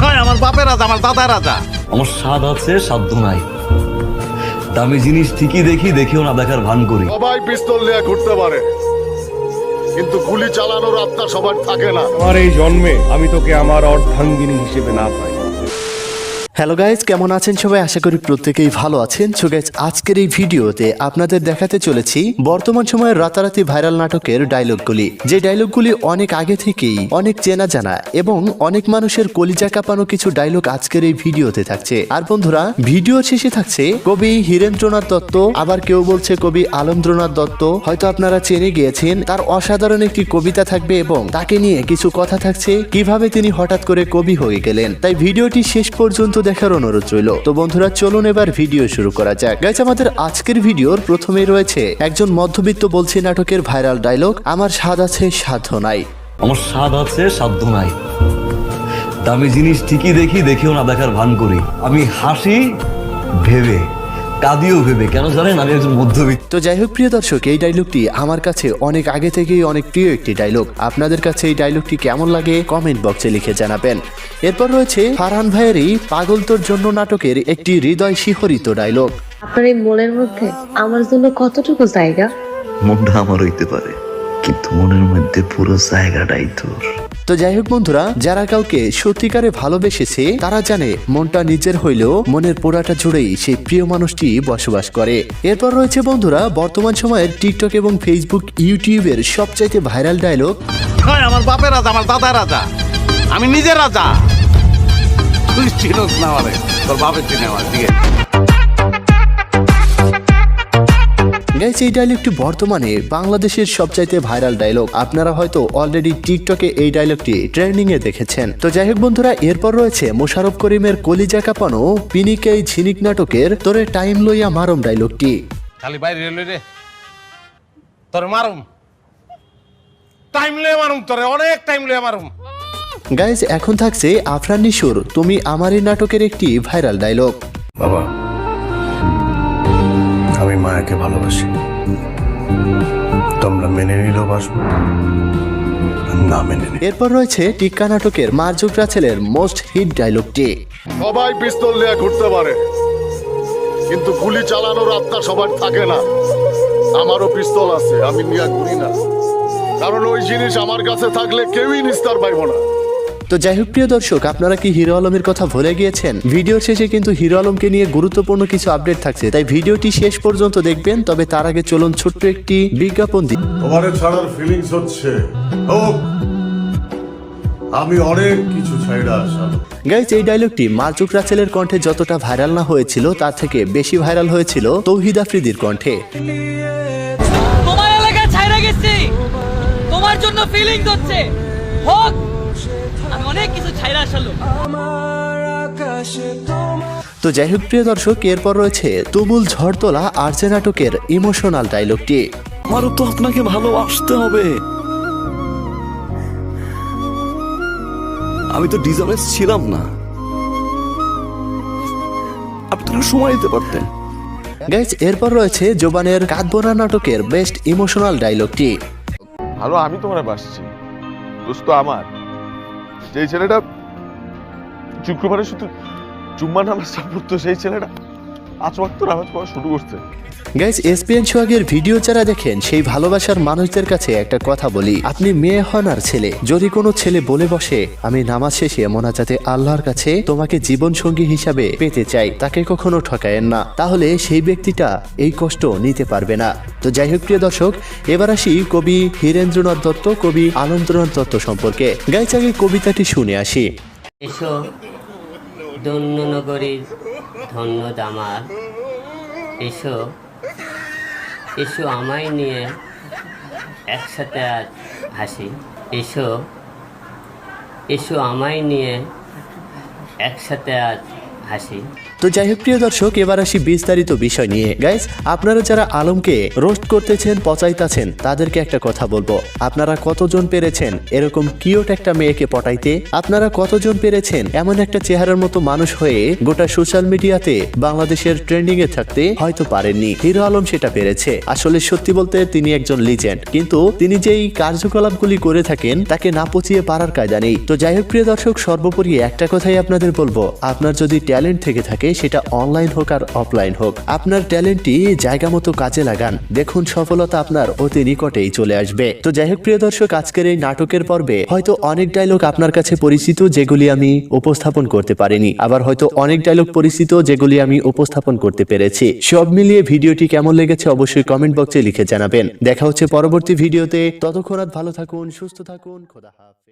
হয় আমার বাপের রাজা আমার দাদা রাজা। আমার স্বাদ আছে সাধ্য নাই। দামি জিনিস ঠিকই দেখি দেখিও না দেখার ভান করি। সবাই পিস্তল নিয়ে ঘুরতে পারে। কিন্তু গুলি চালানোর আত্মা সবার থাকে না। আমার এই জন্মে আমি তোকে আমার অর্ধাঙ্গিনী হিসেবে না পাই। হ্যালো গাইজ কেমন আছেন সবাই? আশা করি প্রত্যেকেই ভালো আছেন। সো গাইজ আজকের এই ভিডিওতে আপনাদের দেখাতে চলেছি বর্তমান সময়ের রাতারাতি ভাইরাল নাটকের ডায়লগগুলি যে ডায়লগগুলি অনেক আগে থেকেই অনেক চেনা জানা এবং অনেক মানুষের কলিজা কাঁপানো কিছু ডায়লগ আজকের এই ভিডিওতে থাকছে। আর বন্ধুরা ভিডিও শেষে থাকছে কবি হীরেন্দ্রনাথ দত্ত। আবার কেউ বলছে কবি আলন্দ্রনাথ দত্ত। হয়তো আপনারা চেনে গিয়েছেন, তার অসাধারণ একটি কবিতা থাকবে এবং তাকে নিয়ে কিছু কথা থাকছে। কীভাবে তিনি হঠাৎ করে কবি হয়ে গেলেন। তাই ভিডিওটি শেষ পর্যন্ত দেখার অনুরোধ রইল। তো বন্ধুরা, চলুন এবার ভিডিও শুরু করা যাক। গাইজ আমাদের আজকের ভিডিওর প্রথমে রয়েছে একজন মধ্যবিত্ত বলছি নাটকের ভাইরাল ডায়লগ আমার স্বাদ আছে সাধ্য নাই। আমার স্বাদ আছে সাধ্য নাই। দামি জিনিস ঠিকই দেখি, দেখেও না দেখার ভান করি। আমি হাসি, ভেবে। কাঁদিও ভেবে কেন জানেন? আমি একজন মধ্যবিত্ত। তো যাই হোক প্রিয় দর্শক এই ডায়লগটি আমার কাছে অনেক আগে থেকেই অনেক প্রিয় একটি ডায়লগ আপনাদের কাছে এই ডায়লগটি কেমন লাগে কমেন্ট বক্সে লিখে জানাবেন। এরপর রয়েছে ফারহান ভাইয়েরই পাগল তোর জন্য নাটকের একটি হৃদয় শিহরিত ডায়লগ আপনার এই মনের মধ্যে আমার জন্য কতটুকু জায়গা? মনটা আমার হইতে পারে। কিন্তু মনের মধ্যে পুরো জায়গাটাই তোর। তো যাই হোক বন্ধুরা যারা কাউকে সত্যিকারে ভালোবেসেছে তারা জানে মনটা নিজের হইলেও মনের পোড়াটা জুড়েই সেই প্রিয় মানুষটি বসবাস করে। এরপর রয়েছে বন্ধুরা বর্তমান সময়ের টিকটক এবং ফেসবুক ইউটিউবের সবচাইতে ভাইরাল ডায়লগ হয় আমার বাপের রাজা আমার দাদা রাজা। আমি নিজে রাজা। তুই চিনোস না আমারে তোর বাপের চিনে আমার দিকে গাইস এই ডায়লগটি বর্তমানে বাংলাদেশের সবচাইতে ভাইরাল ডায়লগ আপনারা হয়তো অলরেডি টিকটকে এই ডায়লগটি ট্রেন্ডিং এ দেখেছেন। তো যাই হোক বন্ধুরা এরপর রয়েছে মোশারফ করিমের কলিজা কাঁপানো পিনিকে এই ঝিনিক নাটকের তোরে টাইম লইয়া মারম ডায়লগটি খালি বাইরে রেলওয়ে রে। তোর মারুম। টাইম লয়ে মারুম তোরে অনেক টাইম লইয়া মারুম। গাইজ এখন থাকছে আফরান নিশুর তুমি আমারই নাটকের একটি ভাইরাল ডায়লগ বাবা আমি মায়াকে ভালোবাসি। তোমরা মেনে নিলেও বাসবো। না মেনে এরপর রয়েছে টিক্কা নাটকের মার্জুক রাছেলের মোস্ট হিট ডায়লগটি সবাই পিস্তল নিয়ে ঘুরতে পারে। কিন্তু গুলি চালানোর আত্মা সবার থাকে না। আমারও পিস্তল আছে আমি নিয়ে ঘুরি না। কারণ ওই জিনিস আমার কাছে থাকলে কেউই নিস্তার পাইব না। তো যাই হোক প্রিয় দর্শক আপনারা কি হিরো আলমের কথা ভুলে গিয়েছেন? ভিডিওর শেষে কিন্তু হিরো আলমকে নিয়ে গুরুত্বপূর্ণ কিছু আপডেট থাকছে। তাই ভিডিওটি শেষ পর্যন্ত দেখবেন তবে তার আগে চলুন ছোট্ট একটি বিজ্ঞাপন দিই তোমারে ছাড়ার ফিলিংস হচ্ছে। হোক আমি অনেক কিছু ছাইড়া আসাম গাইজ এই ডায়লগটি মার্জুক রাছেলের কণ্ঠে যতটা ভাইরাল না হয়েছিল তার থেকে বেশি ভাইরাল হয়েছিল তৌহিদ আফ্রিদির কণ্ঠে। তোমার এলাকায় ছাইরা গেছি। তোমার জন্য ফিলিং হচ্ছে। হোক কিছু আসলো। তো যাই হোক প্রিয় দর্শক এরপর রয়েছে তুমুল ঝড় ঝড়তলা আর্চে নাটকের ইমোশনাল ডায়লগটি আমারও তো আপনাকে ভালোবাসতে হবে। আমি তো ডিজাবেস ছিলাম না। আপনি তো সময় দিতে পারতেন। গাইজ এরপর রয়েছে জোবানের কাতবোনা নাটকের বেস্ট ইমোশনাল ডায়লগটি ভালো আমি তোমার বাসছি। দোস্ত আমার। যে ছেলেটা শুক্রবারে শুধু জুম্মা নামাজ পড়তো সেই ছেলেটা। ওয়াক্ত নামাজ পড়া শুরু করছে। গাইজ এসপিএন সোহাগের ভিডিও যারা দেখেন সেই ভালোবাসার মানুষদের কাছে একটা কথা বলি। আপনি মেয়ে হন আর ছেলে। যদি কোনো ছেলে বলে বসে আমি নামাজ শেষে মোনাজাতে আল্লাহর কাছে তোমাকে জীবন সঙ্গী হিসাবে পেতে চাই তাকে কখনো ঠকায়েন না। তাহলে সেই ব্যক্তিটা এই কষ্ট নিতে পারবে না। তো যাই হোক প্রিয় দর্শক এবার আসি কবি হীরেন্দ্রনাথ দত্ত কবি আনন্দনাথ দত্ত সম্পর্কে। গাইজ আগে কবিতাটি শুনে আসি। এসো। ধন্য নগরীর ধন্য দামার এসো এসো আমায় নিয়ে একসাথে আজ হাসি। এসো এসো আমায় নিয়ে একসাথে আজ হাসি। তো যাই হোক, প্রিয় দর্শক, এবার আসি বিস্তারিত বিষয় নিয়ে। গাইস আপনারা যারা আলমকে রোস্ট করতেছেন, পচাইতাছেন, তাদেরকে একটা কথা বলব। আপনারা কতজন পেরেছেন এরকম কিউট একটা মেয়েকে পটাইতে? আপনারা কতজন পেরেছেন এমন একটা চেহারার মতো মানুষ হয়ে গোটা সোশ্যাল মিডিয়াতে বাংলাদেশের ট্রেন্ডিং এ থাকতে হয়তো পারেননি? হিরো আলম সেটা পেরেছে। আসলে সত্যি বলতে তিনি একজন লিজেন্ড কিন্তু তিনি যেই কার্যকলাপগুলি করে থাকেন, তাকে না পচিয়ে পারার কায়দা নেই। তো যাই হোক, প্রিয় দর্শক, সর্বোপরি একটা কথাই আপনাদের বলব। আপনার যদি ট্যালেন্ট থেকে থাকে সেটা অনলাইন হোক আর অফলাইন হোক। আপনার ট্যালেন্টটি জায়গা মতো কাজে লাগান। দেখুন সফলতা আপনার অতি নিকটেই চলে আসবে। তো যাই হোক, প্রিয় দর্শক, আজকের এই নাটকের পর্বে হয়তো অনেক ডায়লগ আপনার কাছে পরিচিত যেগুলি আমি উপস্থাপন করতে পারিনি। আবার হয়তো অনেক ডায়লগ পরিচিত যেগুলি আমি উপস্থাপন করতে পেরেছি। সব মিলিয়ে ভিডিওটি কেমন লেগেছে অবশ্যই কমেন্ট বক্সে লিখে জানাবেন। দেখা হচ্ছে পরবর্তী ভিডিওতে। ততক্ষণ ভালো থাকুন, সুস্থ থাকুন, খোদা হাফেজ।